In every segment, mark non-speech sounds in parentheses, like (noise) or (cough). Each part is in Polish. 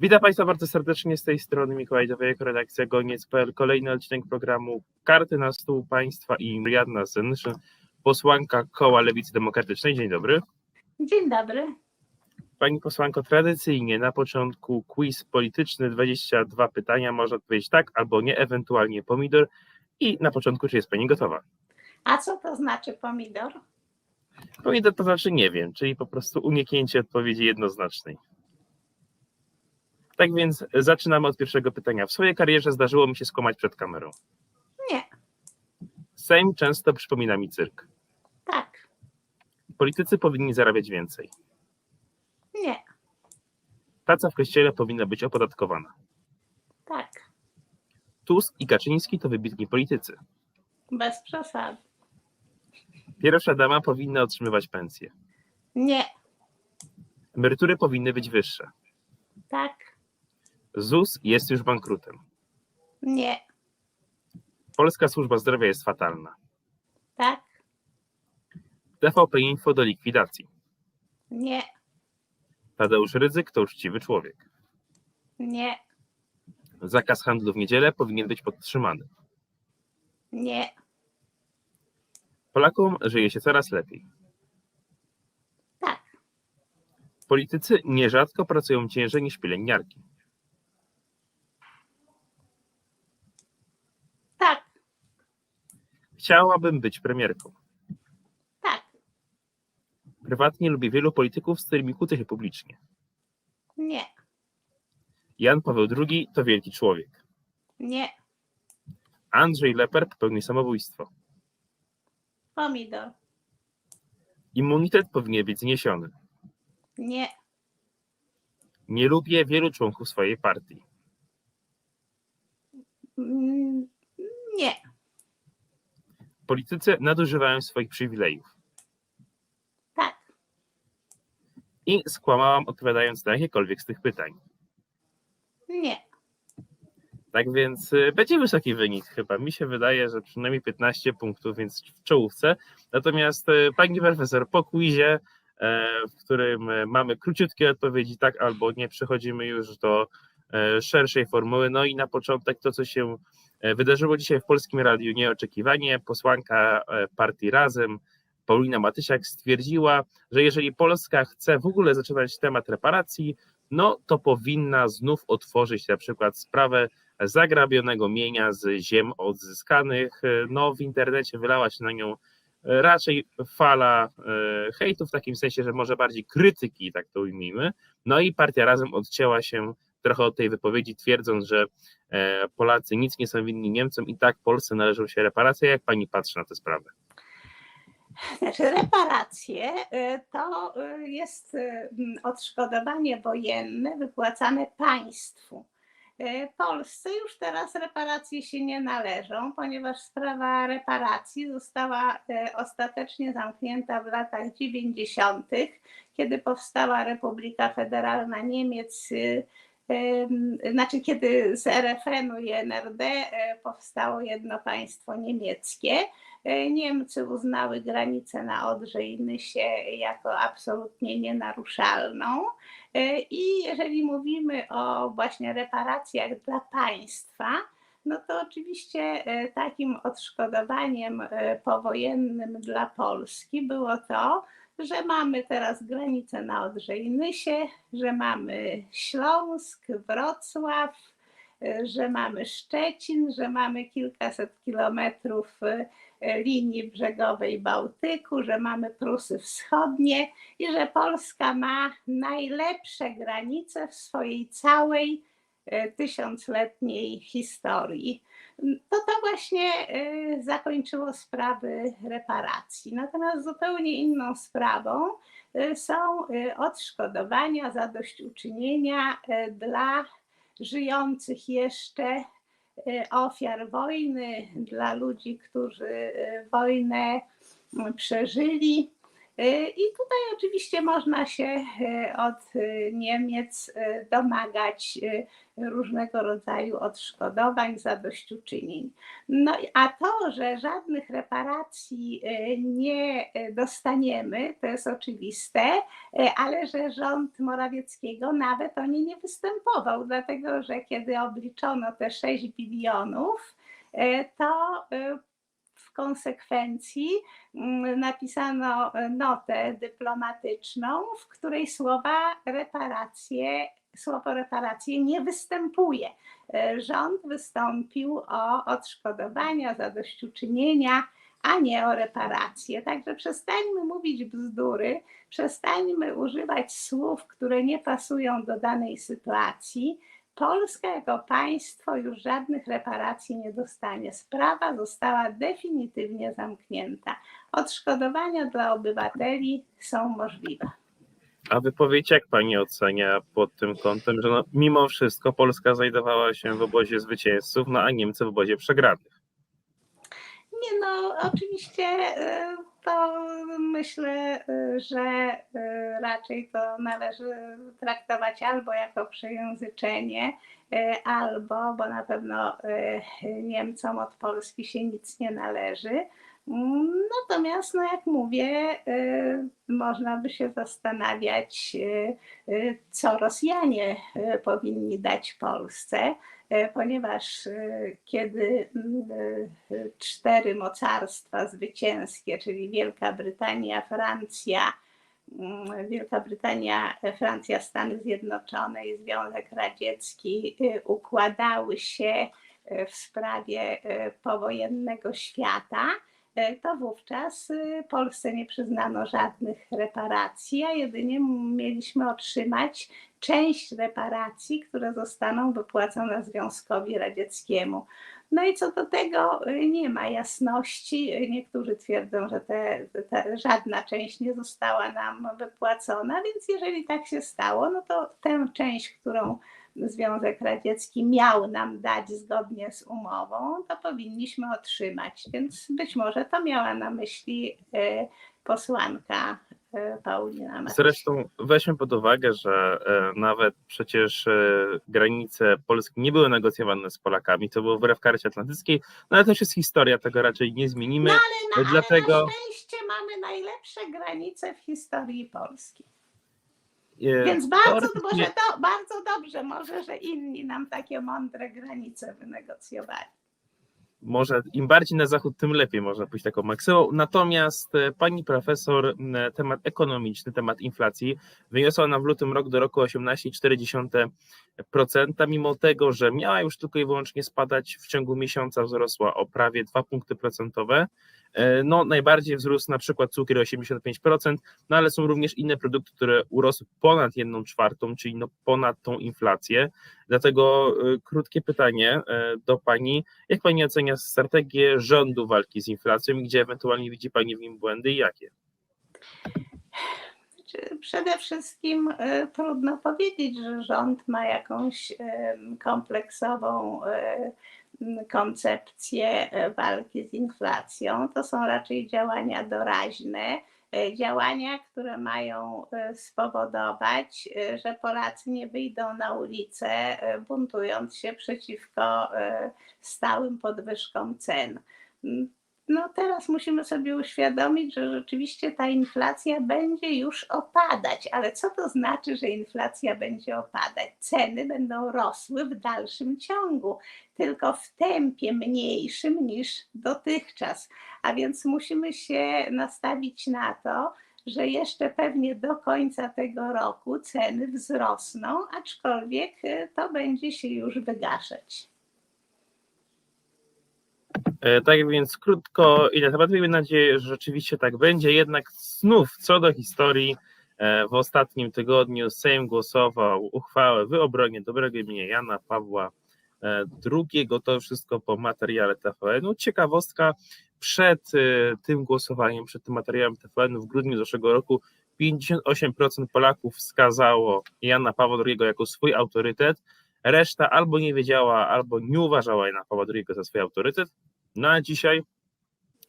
Witam Państwa bardzo serdecznie z tej strony Mikołaj Dowojek, redakcja Goniec.pl. Kolejny odcinek programu Karty na stół Państwa i Marianna Senszyn, posłanka Koła Lewicy Demokratycznej. Dzień dobry. Dzień dobry. Pani posłanko, tradycyjnie na początku quiz polityczny, 22 pytania, można odpowiedzieć tak albo nie, ewentualnie pomidor. I na początku, czy jest Pani gotowa? A co to znaczy pomidor? Pomidor to znaczy nie wiem, czyli po prostu uniknięcie odpowiedzi jednoznacznej. Tak więc zaczynamy od pierwszego pytania. W swojej karierze zdarzyło mi się skłamać przed kamerą. Nie, Sejm często przypomina mi cyrk. tak, Politycy powinni zarabiać więcej. nie, Praca w kościele powinna być opodatkowana. tak, Tusk i Kaczyński to wybitni politycy. bez przesady. Pierwsza dama powinna otrzymywać pensję. Nie, Emerytury powinny być wyższe. tak, ZUS jest już bankrutem. nie, Polska służba zdrowia jest fatalna. tak, TVP Info do likwidacji. nie, Tadeusz Rydzyk to uczciwy człowiek. nie, Zakaz handlu w niedzielę powinien być podtrzymany. nie, Polakom żyje się coraz lepiej. tak, Politycy nierzadko pracują ciężej niż pielęgniarki. tak, Chciałabym być premierką. tak, Prywatnie lubię wielu polityków, z którymi kłócę się publicznie. nie, Jan Paweł II to wielki człowiek. nie, Andrzej Leper popełnił samobójstwo. pomidor, Immunitet powinien być zniesiony. nie, Nie lubię wielu członków swojej partii. mm, nie, Politycy nadużywają swoich przywilejów. tak, I skłamałam odpowiadając na jakiekolwiek z tych pytań. nie, Tak więc y, będzie wysoki wynik chyba. Mi się wydaje, że przynajmniej 15 punktów, więc w czołówce. Natomiast y, pani profesor po quizie, e, w którym e, mamy króciutkie odpowiedzi tak albo nie, przechodzimy już do e, szerszej formuły. No i na początek to, co się wydarzyło dzisiaj w Polskim Radiu nieoczekiwanie. Posłanka e, partii Razem, Paulina Matysiak stwierdziła, że jeżeli Polska chce w ogóle zaczynać temat reparacji, no to powinna znów otworzyć na przykład sprawę zagrabionego mienia z ziem odzyskanych. No, w internecie wylała się na nią raczej fala e, hejtu, w takim sensie, że może bardziej krytyki, tak to ujmijmy. No i partia razem odcięła się trochę od tej wypowiedzi, twierdząc, że e, Polacy nic nie są winni Niemcom i tak Polsce należą się reparacje. Jak pani patrzy na tę sprawę? Znaczy, reparacje y, to y, jest odszkodowanie wojenne wypłacane państwu. Polsce już teraz reparacje się nie należą, ponieważ sprawa reparacji została ostatecznie zamknięta w latach 90., kiedy powstała Republika Federalna Niemiec. Znaczy, kiedy z RFN-u i NRD y, powstało jedno państwo niemieckie. E, Niemcy uznały granicę na Odrze i Nysie jako absolutnie nienaruszalną. E, I jeżeli mówimy o właśnie reparacjach dla państwa, no to oczywiście e, takim odszkodowaniem e, powojennym dla Polski było to, że mamy teraz granicę na Odrze i Nysie, że mamy Śląsk, Wrocław, e, że mamy Szczecin, że mamy kilkaset kilometrów e, linii brzegowej Bałtyku, że mamy Prusy Wschodnie i że Polska ma najlepsze granice w swojej całej e, tysiącletniej historii. To to właśnie e, zakończyło sprawy reparacji. Natomiast zupełnie inną sprawą e, są e, odszkodowania, zadośćuczynienia dla żyjących jeszcze ofiar wojny, dla ludzi, którzy wojnę m, przeżyli. Y, I tutaj oczywiście można się y, od y, Niemiec domagać różnego rodzaju odszkodowań, zadośćuczynień. No a to, że żadnych reparacji nie dostaniemy, to jest oczywiste, ale że rząd Morawieckiego nawet o nie nie występował, dlatego że kiedy obliczono te 6 bilionów, to w konsekwencji mm, napisano notę dyplomatyczną, w której słowa reparacje, słowo reparacje nie występuje. E, Rząd wystąpił o odszkodowania, zadośćuczynienia, a nie o reparacje. Także przestańmy mówić bzdury, przestańmy używać słów, które nie pasują do danej sytuacji. Polska jako państwo już żadnych reparacji nie dostanie. Sprawa została definitywnie zamknięta. Odszkodowania dla obywateli są możliwe. A wypowiedź jak pani ocenia pod tym kątem, że no, mimo wszystko Polska znajdowała się w obozie zwycięzców, no a Niemcy w obozie przegranych? Nie no, oczywiście e, to myślę, e, że e, raczej to należy traktować albo jako przejęzyczenie, e, albo, bo na pewno Niemcom od Polski się nic nie należy. Natomiast, no jak mówię, e, można by się zastanawiać, e, e, co Rosjanie powinni dać Polsce ponieważ kiedy cztery mocarstwa zwycięskie, czyli Wielka Brytania, Francja, mm, Wielka Brytania, Francja, Stany Zjednoczone i Związek Radziecki układały się w sprawie powojennego świata, to wówczas e, Polsce nie przyznano żadnych reparacji, a jedynie mieliśmy otrzymać część reparacji, które zostaną wypłacone Związkowi Radzieckiemu. No i co do tego y, nie ma jasności. Niektórzy twierdzą, że te, te, żadna część nie została nam wypłacona, więc jeżeli tak się stało, no to tę część, którą Związek Radziecki miał nam dać zgodnie z umową, to powinniśmy otrzymać. Więc być może to miała na myśli y, posłanka y, Paulina Matysiak. Zresztą weźmy pod uwagę, że e, nawet przecież e, granice Polski nie były negocjowane z Polakami, to było wbrew karcie atlantyckiej, no ale to już jest historia, tego raczej nie zmienimy. No ale, na, Dlatego- ale na szczęście mamy najlepsze granice w historii Polski. E, Więc bardzo, może to, bardzo dobrze, może, że inni nam takie mądre granice wynegocjowali. Może im bardziej na zachód, tym lepiej można pójść taką maksymą. Natomiast e, pani profesor, temat ekonomiczny, temat inflacji wyniosła nam w lutym rok do roku 18,4%, mimo tego, że miała już tylko i wyłącznie spadać, w ciągu miesiąca wzrosła o prawie 2 punkty procentowe. E, No, najbardziej wzrósł na przykład cukier 85%, no ale są również inne produkty, które urosły ponad 1 czwartą, czyli no ponad tą inflację. Dlatego e, krótkie pytanie do pani. Jak pani ocenia strategię rządu walki z inflacją gdzie ewentualnie widzi pani w nim błędy i jakie? Przede wszystkim e, trudno powiedzieć, że rząd ma jakąś e, kompleksową e, koncepcję walki z inflacją. To są raczej działania doraźne, działania, które mają e, spowodować, e, że Polacy nie wyjdą na ulicę, e, buntując się przeciwko e, stałym podwyżkom cen. No teraz musimy sobie uświadomić, że rzeczywiście ta inflacja będzie już opadać, ale co to znaczy, że inflacja będzie opadać? Ceny będą rosły w dalszym ciągu, tylko w tempie mniejszym niż dotychczas. A więc musimy się nastawić na to, że jeszcze pewnie do końca tego roku ceny wzrosną, aczkolwiek e, to będzie się już wygaszać. E, Tak więc krótko i temat miejmy nadzieję, że rzeczywiście tak będzie. Jednak znów co do historii, e, w ostatnim tygodniu Sejm głosował uchwałę w obronie dobrego imienia Jana Pawła e, II. To wszystko po materiale TVN-u. Ciekawostka, przed tym głosowaniem, przed tym materiałem TVN-u w grudniu zeszłego roku 58% Polaków wskazało Jana Pawła II jako swój autorytet. Reszta albo nie wiedziała, albo nie uważała Jana Pawła II za swój autorytet. No a dzisiaj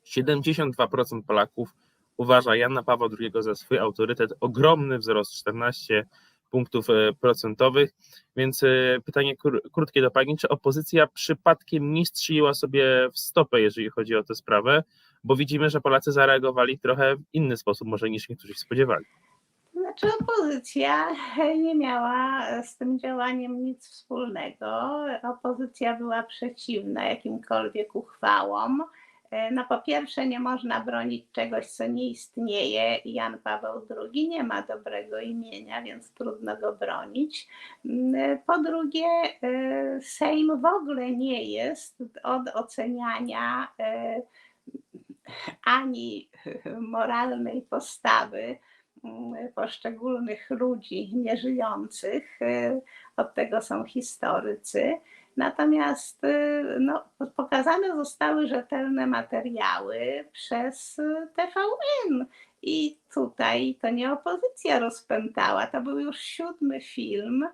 72% Polaków uważa Jana Pawła II za swój autorytet. Ogromny wzrost, 14 punktów e, procentowych. Więc e, pytanie krótkie do pani, czy opozycja przypadkiem nie strzeliła sobie w stopę, jeżeli chodzi o tę sprawę, bo widzimy, że Polacy zareagowali trochę w inny sposób, może niż niektórzy się spodziewali. Znaczy opozycja (laughs) nie miała z tym działaniem nic wspólnego. Opozycja była przeciwna jakimkolwiek uchwałom. No po pierwsze nie można bronić czegoś, co nie istnieje. Jan Paweł II nie ma dobrego imienia, więc trudno go bronić. Po drugie, Sejm w ogóle nie jest od oceniania ani (laughs) moralnej postawy poszczególnych ludzi nieżyjących. Od tego są historycy. Natomiast no, pokazane zostały rzetelne materiały przez TVN. I tutaj to nie opozycja rozpętała, to był już siódmy film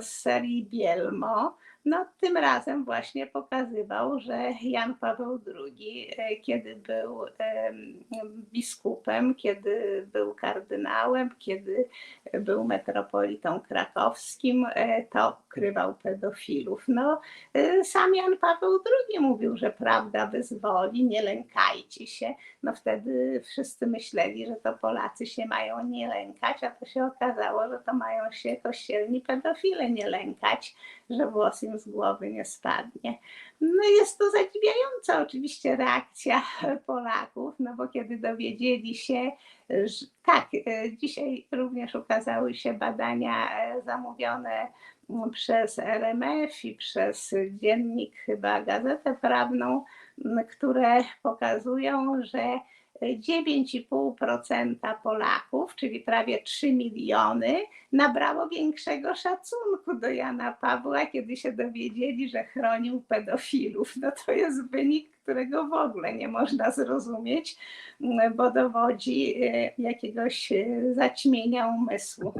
z serii Bielmo. No, tym razem właśnie pokazywał, że Jan Paweł II, kiedy był biskupem, kiedy był kardynałem, kiedy był metropolitą krakowskim, to krywał pedofilów. No, sam Jan Paweł II mówił, że prawda wyzwoli, nie lękajcie się. No wtedy wszyscy myśleli, że to Polacy się mają nie lękać, a to się okazało, że to mają się kościelni pedofile nie lękać, że włos im z głowy nie spadnie. No jest to zadziwiająca oczywiście reakcja Polaków, no bo kiedy dowiedzieli się, że tak, dzisiaj również ukazały się badania zamówione przez RMF i przez dziennik chyba Gazetę Prawną, które pokazują, że 9,5% Polaków, czyli prawie 3 miliony, nabrało większego szacunku do Jana Pawła, kiedy się dowiedzieli, że chronił pedofilów. No to jest wynik, którego w ogóle nie można zrozumieć, bo dowodzi jakiegoś zaćmienia umysłu.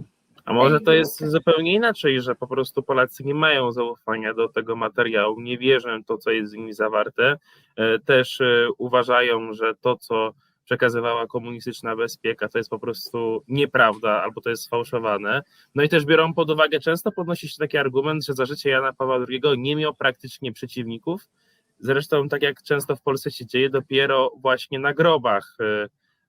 A może to jest zupełnie inaczej, że po prostu Polacy nie mają zaufania do tego materiału, nie wierzą w to, co jest w nim zawarte. Też uważają, że to, co przekazywała komunistyczna bezpieka, to jest po prostu nieprawda albo to jest sfałszowane. No i też biorą pod uwagę, często podnosi się taki argument, że za życia Jana Pawła II nie miał praktycznie przeciwników. Zresztą, tak jak często w Polsce się dzieje, dopiero właśnie na grobach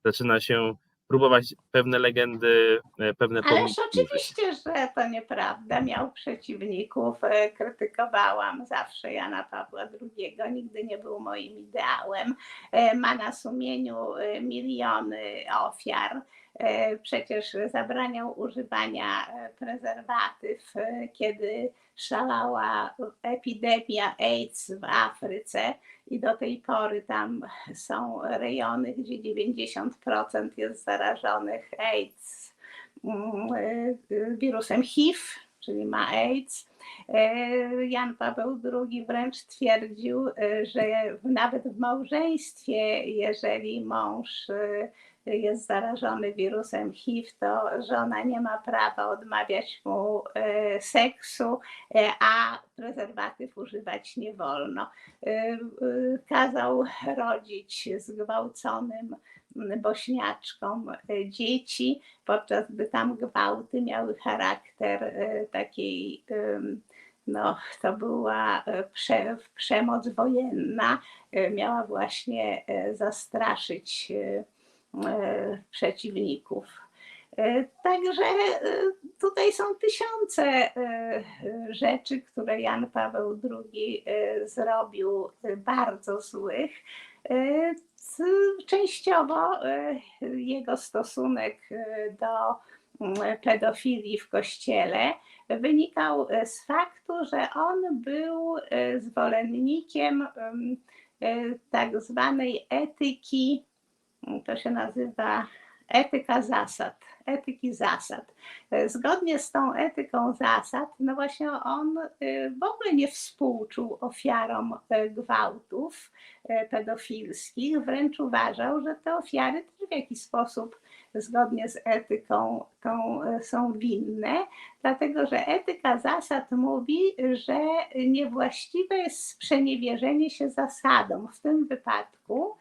zaczyna się próbować pewne legendy, pewne Ależ oczywiście, że to nieprawda. Miał przeciwników. Krytykowałam zawsze Jana Pawła II. Nigdy nie był moim ideałem. Ma na sumieniu miliony ofiar. Przecież zabraniał używania prezerwatyw, kiedy szalała epidemia AIDS w Afryce i do tej pory tam są rejony, gdzie 90% jest zarażonych AIDS, wirusem HIV, czyli ma AIDS. Jan Paweł II wręcz twierdził, że nawet w małżeństwie, jeżeli mąż jest zarażony wirusem HIV, to żona nie ma prawa odmawiać mu seksu, a prezerwatyw używać nie wolno. Kazał rodzić zgwałconym bośniaczkom dzieci, podczas gdy tam gwałty miały charakter takiej, no to była prze, przemoc wojenna, miała właśnie zastraszyć przeciwników. Także tutaj są tysiące rzeczy, które Jan Paweł II zrobił bardzo złych. Częściowo jego stosunek do pedofilii w kościele wynikał z faktu, że on był zwolennikiem tak zwanej etyki to się nazywa etyka zasad, etyki zasad. Zgodnie z tą etyką zasad, no właśnie on w ogóle nie współczuł ofiarom gwałtów pedofilskich, wręcz uważał, że te ofiary też w jakiś sposób zgodnie z etyką tą są winne, dlatego że etyka zasad mówi, że niewłaściwe jest sprzeniewierzenie się zasadom. W tym wypadku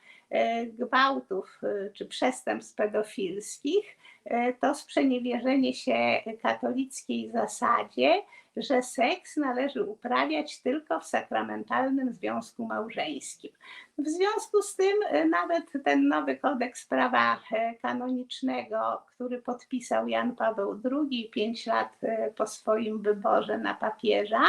gwałtów e, czy przestępstw pedofilskich, e, to sprzeniewierzenie się katolickiej zasadzie, że seks należy uprawiać tylko w sakramentalnym związku małżeńskim. W związku z tym e, nawet ten nowy kodeks prawa e, kanonicznego, który podpisał Jan Paweł II pięć lat e, po swoim wyborze na papieża,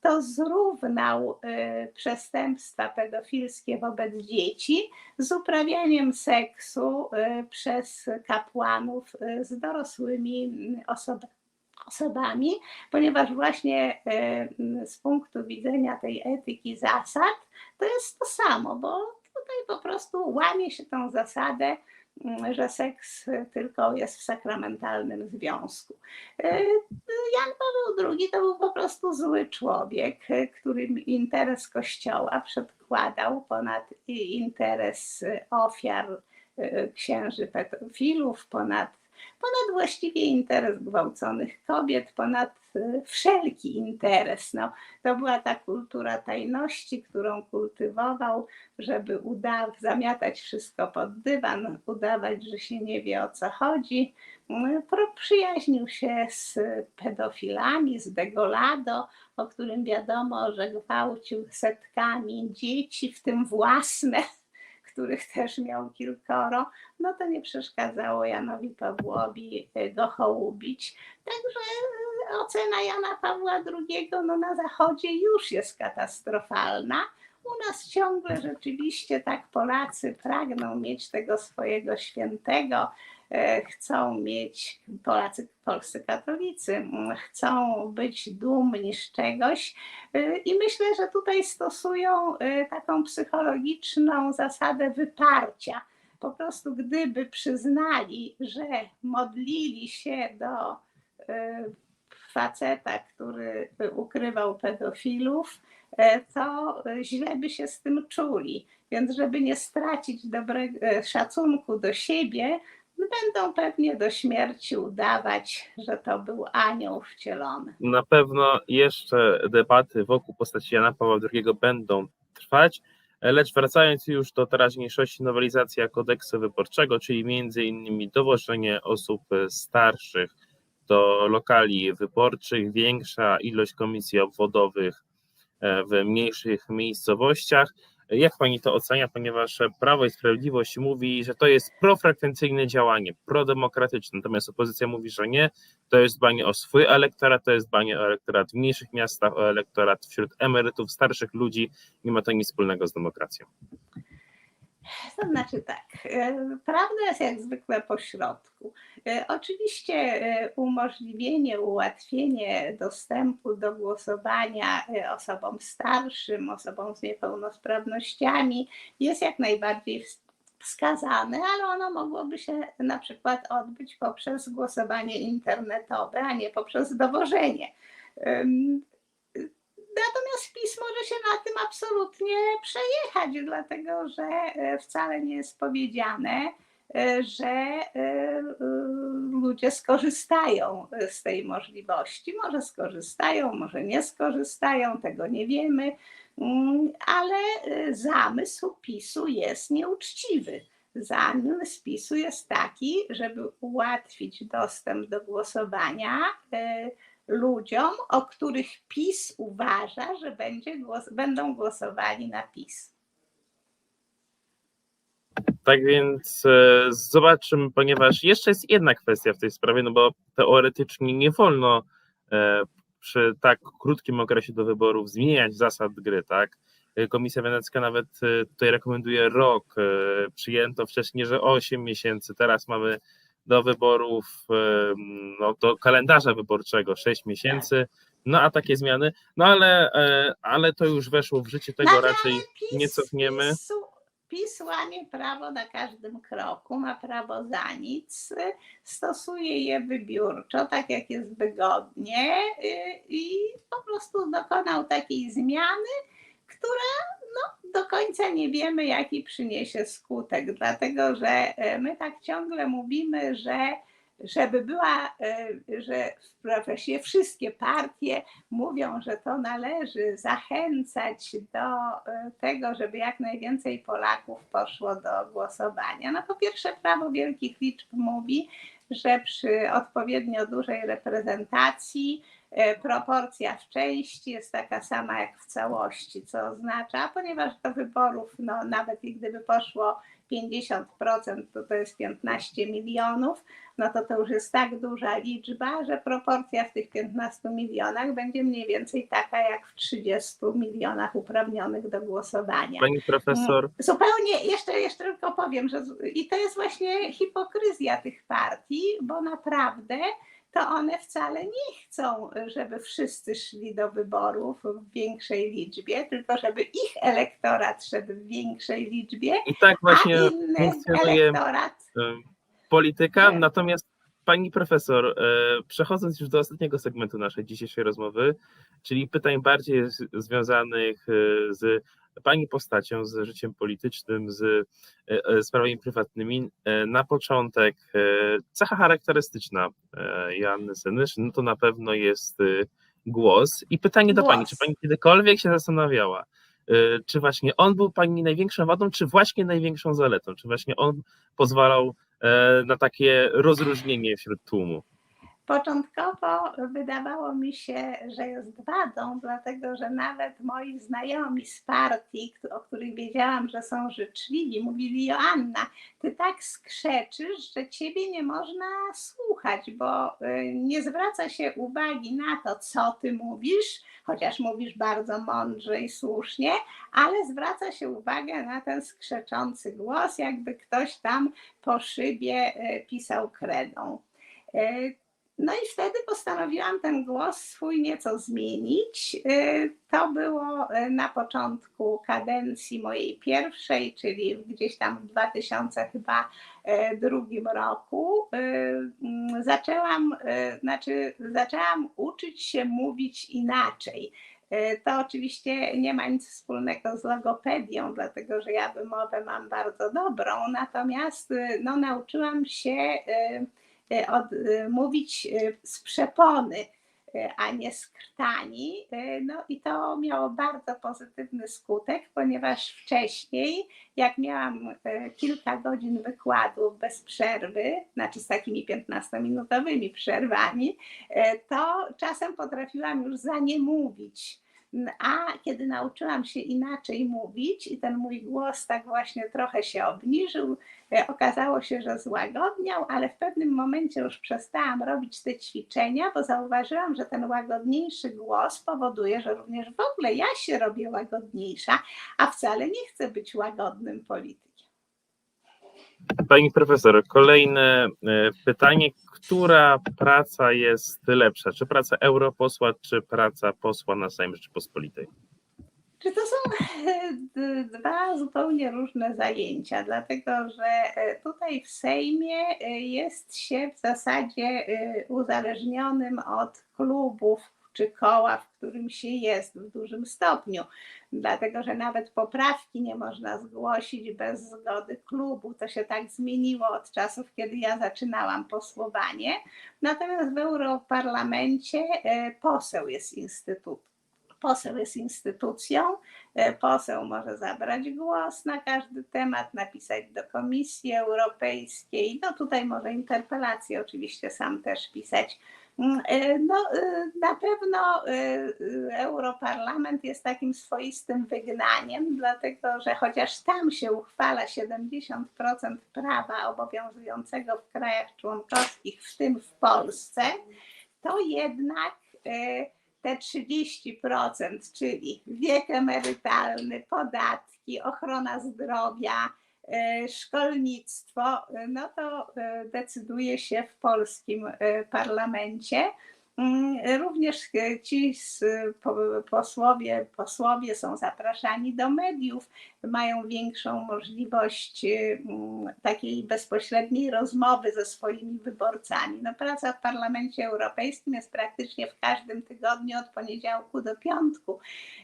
to zrównał e, przestępstwa pedofilskie wobec dzieci z uprawianiem seksu e, przez kapłanów e, z dorosłymi mm, osobami osobami, ponieważ właśnie e, m, z punktu widzenia tej etyki zasad to jest to samo, bo tutaj po prostu łamie się tą zasadę, że seks tylko jest w sakramentalnym związku. E, Jan Paweł II to był po prostu zły człowiek, e, który interes Kościoła przedkładał ponad interes ofiar e, księży pedofilów, ponad ponad właściwie interes gwałconych kobiet, ponad e, wszelki interes. No, to była ta kultura tajności, którą kultywował, żeby uda- zamiatać wszystko pod dywan, udawać, że się nie wie o co chodzi. Pro- Przyjaźnił się z pedofilami, z Degolado, o którym wiadomo, że gwałcił setkami dzieci, w tym własne których też miał kilkoro, no to nie przeszkadzało Janowi Pawłowi e, go hołubić. Także e, ocena Jana Pawła II no na Zachodzie już jest katastrofalna. U nas ciągle rzeczywiście tak Polacy pragną mieć tego swojego świętego, chcą mieć, Polacy, polscy katolicy, mm, chcą być dumni z czegoś, Y, I myślę, że tutaj stosują y, taką psychologiczną zasadę wyparcia. Po prostu, gdyby przyznali, że modlili się do faceta, który ukrywał pedofilów, to źle by się z tym czuli. Więc, żeby nie stracić dobrego szacunku do siebie, będą pewnie do śmierci udawać, że to był anioł wcielony. Na pewno jeszcze debaty wokół postaci Jana Pawła II będą trwać, lecz wracając już do teraźniejszości nowelizacja kodeksu wyborczego, czyli między innymi dowożenie osób starszych do lokali wyborczych, większa ilość komisji obwodowych w mniejszych miejscowościach. Jak pani to ocenia, ponieważ Prawo i Sprawiedliwość mówi, że to jest profrekwencyjne działanie, prodemokratyczne, natomiast opozycja mówi, że nie, to jest dbanie o swój elektorat, to jest dbanie o elektorat w mniejszych miastach, o elektorat wśród emerytów, starszych ludzi, nie ma to nic wspólnego z demokracją. To znaczy tak, e, prawda jest jak zwykle po środku. E, Oczywiście e, umożliwienie, ułatwienie dostępu do głosowania osobom starszym, osobom z niepełnosprawnościami jest jak najbardziej ws- wskazane, ale ono mogłoby się na przykład odbyć poprzez głosowanie internetowe, a nie poprzez dowożenie. Natomiast PiS może się na tym absolutnie przejechać, dlatego że e, wcale nie jest powiedziane, e, że e, ludzie skorzystają z tej możliwości. Może skorzystają, może nie skorzystają, tego nie wiemy, Mm, ale zamysł PiSu jest nieuczciwy. Zamysł PiSu jest taki, żeby ułatwić dostęp do głosowania ludziom, o których PiS uważa, że będzie głos, będą głosowali na PiS. Tak więc e, zobaczymy, ponieważ jeszcze jest jedna kwestia w tej sprawie, no bo teoretycznie nie wolno e, przy tak krótkim okresie do wyborów zmieniać zasad gry, tak? E, Komisja Wenecka nawet tutaj rekomenduje rok, przyjęto wcześniej, że 8 miesięcy, teraz mamy do wyborów, no do kalendarza wyborczego 6 miesięcy, no a takie zmiany, no ale, e, ale to już weszło w życie, tego raczej nie cofniemy. PiS, PiS łamie prawo na każdym kroku, ma prawo za nic, stosuje je wybiórczo, tak jak jest wygodnie y, i po prostu dokonał takiej zmiany, która no, do końca nie wiemy, jaki przyniesie skutek, dlatego że e, my tak ciągle mówimy, że żeby była, e, że właściwie wszystkie partie mówią, że to należy zachęcać do e, tego, żeby jak najwięcej Polaków poszło do głosowania. No po pierwsze, prawo wielkich liczb mówi, że przy odpowiednio dużej reprezentacji proporcja w części jest taka sama jak w całości, co oznacza, ponieważ do wyborów, no, nawet gdyby poszło 50%, to to jest 15 milionów, no to to już jest tak duża liczba, że proporcja w tych 15 milionach będzie mniej więcej taka jak w 30 milionach uprawnionych do głosowania. Pani profesor, Zupełnie, jeszcze, jeszcze tylko powiem, że i to jest właśnie hipokryzja tych partii, bo naprawdę to one wcale nie chcą, żeby wszyscy szli do wyborów w większej liczbie, tylko żeby ich elektorat szedł w większej liczbie, i tak właśnie funkcjonuje elektorat e, polityka. Natomiast pani profesor, e, przechodząc już do ostatniego segmentu naszej dzisiejszej rozmowy, czyli pytań bardziej związanych e, z pani postacią, z życiem politycznym, z e, e, sprawami prywatnymi. E, Na początek cecha charakterystyczna Joanny Senysz, no to na pewno jest głos. I pytanie do pani, Głos. czy pani kiedykolwiek się zastanawiała, czy właśnie on był pani największą wadą, czy właśnie największą zaletą? Czy właśnie on pozwalał na takie rozróżnienie wśród tłumu? Początkowo wydawało mi się, że jest wadą, dlatego że nawet moi znajomi z partii, o których wiedziałam, że są życzliwi, mówili: Joanna, ty tak skrzeczysz, że ciebie nie można słuchać, bo y, nie zwraca się uwagi na to, co ty mówisz, chociaż mówisz bardzo mądrze i słusznie, ale zwraca się uwagę na ten skrzeczący głos, jakby ktoś tam po szybie y, pisał kredą. No i wtedy postanowiłam ten głos swój nieco zmienić. Y, To było y, na początku kadencji mojej pierwszej, czyli gdzieś tam w 2000 chyba y, drugim roku. Mm, Zaczęłam, znaczy zaczęłam uczyć się mówić inaczej. To oczywiście nie ma nic wspólnego z logopedią, dlatego że ja wymowę mam bardzo dobrą, natomiast no, nauczyłam się od, y, mówić y, z przepony, y, a nie z krtani. Y, No i to miało bardzo pozytywny skutek, ponieważ wcześniej, jak miałam y, kilka godzin wykładów bez przerwy, znaczy z takimi 15-minutowymi przerwami, y, to czasem potrafiłam już za nie mówić. A kiedy nauczyłam się inaczej mówić i ten mój głos tak właśnie trochę się obniżył, E, Okazało się, że złagodniał, ale w pewnym momencie już przestałam robić te ćwiczenia, bo zauważyłam, że ten łagodniejszy głos powoduje, że również w ogóle ja się robię łagodniejsza, a wcale nie chcę być łagodnym politykiem. Pani profesor, kolejne e, pytanie. Która praca jest lepsza? Czy praca europosła, czy praca posła na Sejm Rzeczypospolitej? Czy to są e, dwa zupełnie różne zajęcia, dlatego że e, tutaj w Sejmie jest się w zasadzie uzależnionym od klubów czy koła, w którym się jest w dużym stopniu, dlatego że nawet poprawki nie można zgłosić bez zgody klubu. To się tak zmieniło od czasów, kiedy ja zaczynałam posłowanie. Natomiast w Europarlamencie e, poseł jest instytutem poseł jest instytucją, e, poseł może zabrać głos na każdy temat, napisać do Komisji Europejskiej, no tutaj może interpelacje oczywiście sam też pisać. Mm, e, No, e, na pewno e, Europarlament jest takim swoistym wygnaniem, dlatego że chociaż tam się uchwala 70% prawa obowiązującego w krajach członkowskich, w tym w Polsce, to jednak te 30%, czyli wiek emerytalny, podatki, ochrona zdrowia, szkolnictwo, e, no to e, decyduje się w polskim e, parlamencie. Mm, Również e, ci posłowie, posłowie są zapraszani do mediów, mają większą możliwość mm, takiej bezpośredniej rozmowy ze swoimi wyborcami. No, praca w Parlamencie Europejskim jest praktycznie w każdym tygodniu od poniedziałku do piątku,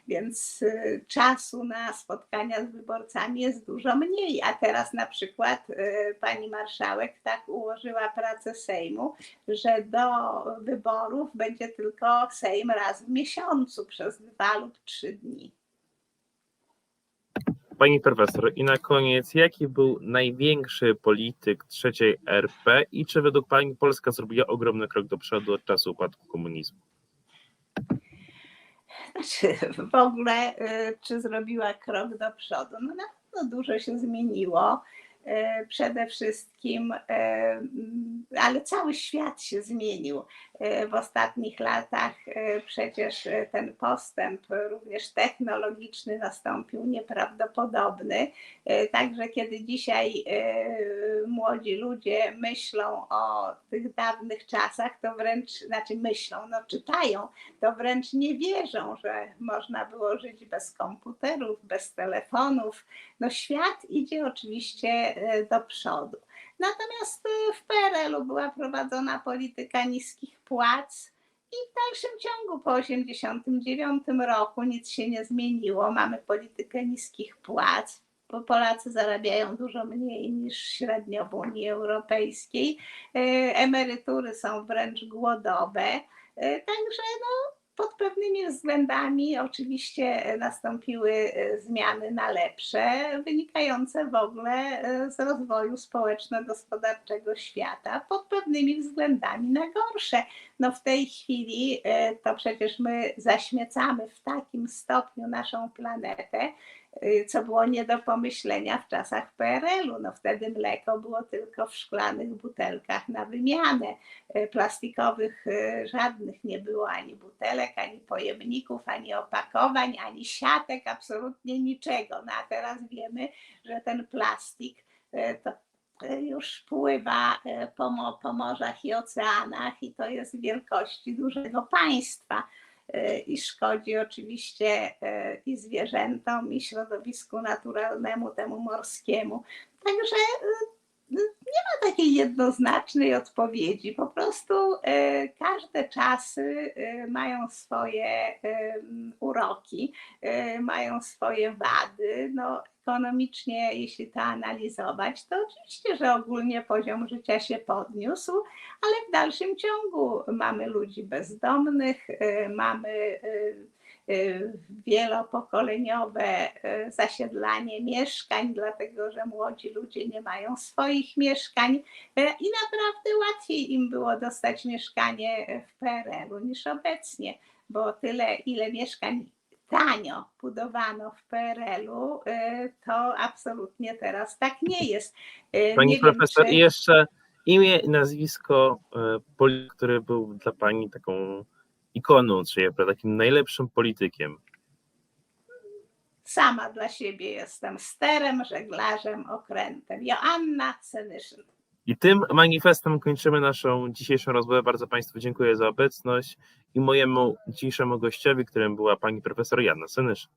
więc y, czasu na spotkania z wyborcami jest dużo mniej. A teraz na przykład y, pani marszałek tak ułożyła pracę Sejmu, że do wyborów będzie tylko Sejm raz w miesiącu przez dwa lub trzy dni. Pani profesor, i na koniec, jaki był największy polityk trzeciej RP i czy według Pani Polska zrobiła ogromny krok do przodu od czasu upadku komunizmu? Znaczy, w ogóle, y, czy zrobiła krok do przodu? No na pewno dużo się zmieniło. Y, Przede wszystkim, y, mm, ale cały świat się zmienił y, w ostatnich latach. y, Przecież ten postęp, również technologiczny, nastąpił nieprawdopodobny. Także kiedy dzisiaj młodzi ludzie myślą o tych dawnych czasach, to wręcz, znaczy myślą, no czytają, to wręcz nie wierzą, że można było żyć bez komputerów, bez telefonów. No świat idzie oczywiście e, do przodu. Natomiast e, w PRL-u była prowadzona polityka niskich płac i w dalszym ciągu po 1989 roku nic się nie zmieniło. Mamy politykę niskich płac. Bo Polacy zarabiają dużo mniej niż średnio w Unii Europejskiej. E, Emerytury są wręcz głodowe. E, Także no, pod pewnymi względami oczywiście e, nastąpiły e, zmiany na lepsze, wynikające w ogóle e, z rozwoju społeczno-gospodarczego świata, pod pewnymi względami na gorsze. No w tej chwili to przecież my zaśmiecamy w takim stopniu naszą planetę, co było nie do pomyślenia w czasach PRL-u. No wtedy mleko było tylko w szklanych butelkach na wymianę. Y, Plastikowych y, żadnych nie było ani butelek, ani pojemników, ani opakowań, ani siatek, absolutnie niczego. No a teraz wiemy, że ten plastik y, to y, już pływa y, po, po morzach i oceanach i to jest wielkości dużego państwa y, i szkodzi oczywiście y, i zwierzętom, i środowisku naturalnemu, temu morskiemu. Także y, nie ma takiej jednoznacznej odpowiedzi. Po prostu y, każde czasy y, mają swoje y, uroki, mają swoje wady. No, ekonomicznie, jeśli to analizować, to oczywiście, że ogólnie poziom życia się podniósł, ale w dalszym ciągu mamy ludzi bezdomnych, mamy wielopokoleniowe y, zasiedlanie mieszkań, dlatego że młodzi ludzie nie mają swoich mieszkań y, i naprawdę łatwiej im było dostać mieszkanie w PRL-u niż obecnie, bo tyle, ile mieszkań tanio budowano w PRL-u, y, to absolutnie teraz tak nie jest. Y, Pani nie wiem, profesor, czy- i jeszcze imię i nazwisko który był dla Pani taką ikoną RP, takim najlepszym politykiem. Sama dla siebie jestem sterem, żeglarzem, okrętem. Joanna Senyszyn. I tym manifestem kończymy naszą dzisiejszą rozmowę. Bardzo Państwu dziękuję za obecność i mojemu dzisiejszemu gościowi, którym była pani profesor Jana Senysz.